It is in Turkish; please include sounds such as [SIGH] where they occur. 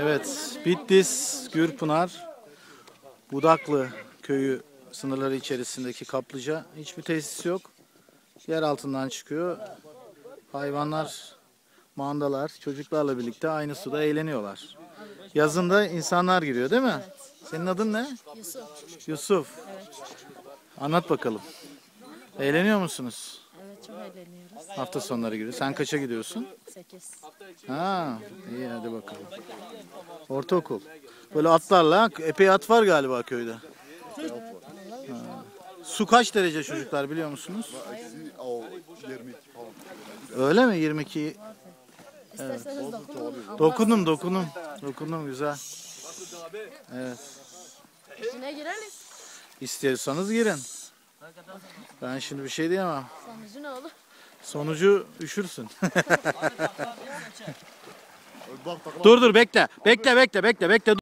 Evet, Bitlis, Gürpınar, Budaklı köyü sınırları içerisindeki kaplıca. Hiçbir tesis yok. Yer altından çıkıyor. Hayvanlar, mandalar çocuklarla birlikte aynı suda eğleniyorlar. Yazında insanlar giriyor değil mi? Senin adın ne? Yusuf. Yusuf. Anlat bakalım. Eğleniyor musunuz? Evet çok eğleniyoruz. Hafta sonları gibi. Sen kaça gidiyorsun? 8. Ha, iyi hadi bakalım. Ortaokul. Böyle atlarla epey at var galiba köyde. Ha. Su kaç derece çocuklar biliyor musunuz? Eksi o 22 falan. Öyle mi? 22. İsterseniz dokunun. ama Dokundum, dokundum. Dokundum güzel. Evet. İçine gireriz. İstiyorsanız girin. Ben şimdi bir şey diyemem. Sonucu ne olur? Sonucu üşürsün. [LAUGHS] Takla dur dur bekle. Bekle bekle bekle bekle.